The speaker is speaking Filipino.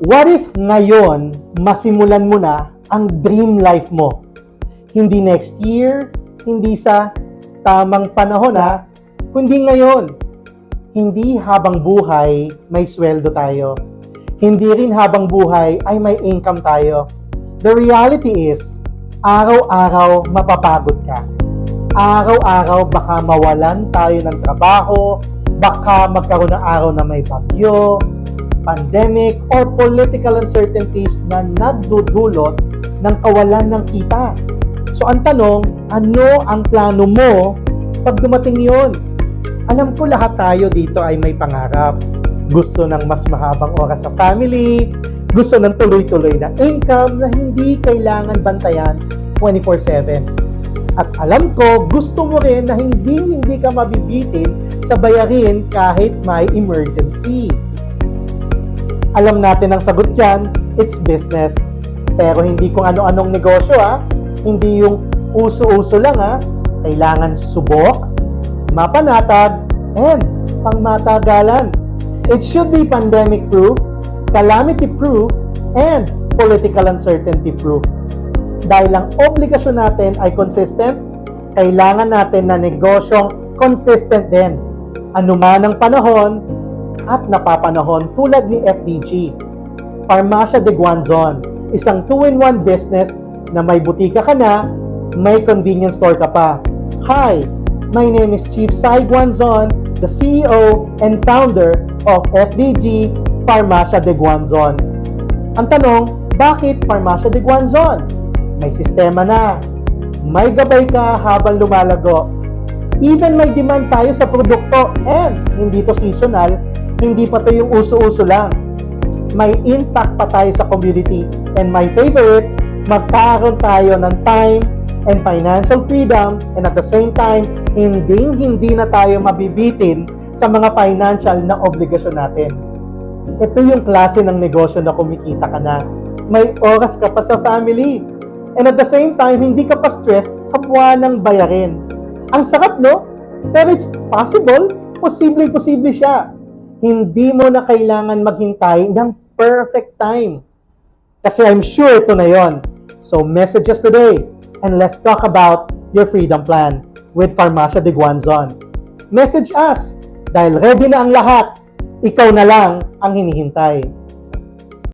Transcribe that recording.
What if ngayon, masimulan mo na ang dream life mo? Hindi next year, hindi sa tamang panahon ha, kundi ngayon. Hindi habang buhay may sweldo tayo. Hindi rin habang buhay ay may income tayo. The reality is, araw-araw mapapagod ka. Araw-araw baka mawalan tayo ng trabaho, baka magkaroon ng araw na may bagyo, pandemic, or political uncertainties na nagdudulot ng kawalan ng kita. So ang tanong, ano ang plano mo pag dumating yon? Alam ko lahat tayo dito ay may pangarap. Gusto ng mas mahabang oras sa family, gusto ng tuloy-tuloy na income na hindi kailangan bantayan 24-7. At alam ko, gusto mo rin na hindi hindi ka mabibitin sa bayarin kahit may emergency. Alam natin ang sagot dyan, it's business. Pero hindi kung ano-anong negosyo ha. Hindi yung uso-uso lang ha. Kailangan subok, mapanatag, and pangmatagalan. It should be pandemic-proof, calamity-proof, and political uncertainty-proof. Dahil ang obligasyon natin ay consistent, kailangan natin na negosyong consistent din. Anuman ang panahon at napapanahon tulad ni FDG. Farmacia de Guanzon, isang 2-in-1 business na may butika ka na, may convenience store ka pa. Hi, my name is Chief Sai Guanzon, the CEO and founder of FDG Farmacia de Guanzon. Ang tanong, bakit Farmacia de Guanzon? May sistema na. May gabay ka habang lumalago. Even may demand tayo sa produkto and hindi to seasonal, hindi pa to yung uso-uso lang. May impact pa tayo sa community. And my favorite, magkakaroon tayo ng time and financial freedom and at the same time, hindi hindi na tayo mabibitin sa mga financial na obligasyon natin. Ito yung klase ng negosyo na kumikita ka na. May oras ka pa sa family. And at the same time, hindi ka pa stressed sa buwanang bayarin. Ang sarap, no? Pero it's possible. Posible-posible siya. Hindi mo na kailangan maghintay ng perfect time. Kasi I'm sure ito na yon. So message us today and let's talk about your freedom plan with Farmacia de Guanzon. Message us dahil ready na ang lahat. Ikaw na lang ang hinihintay.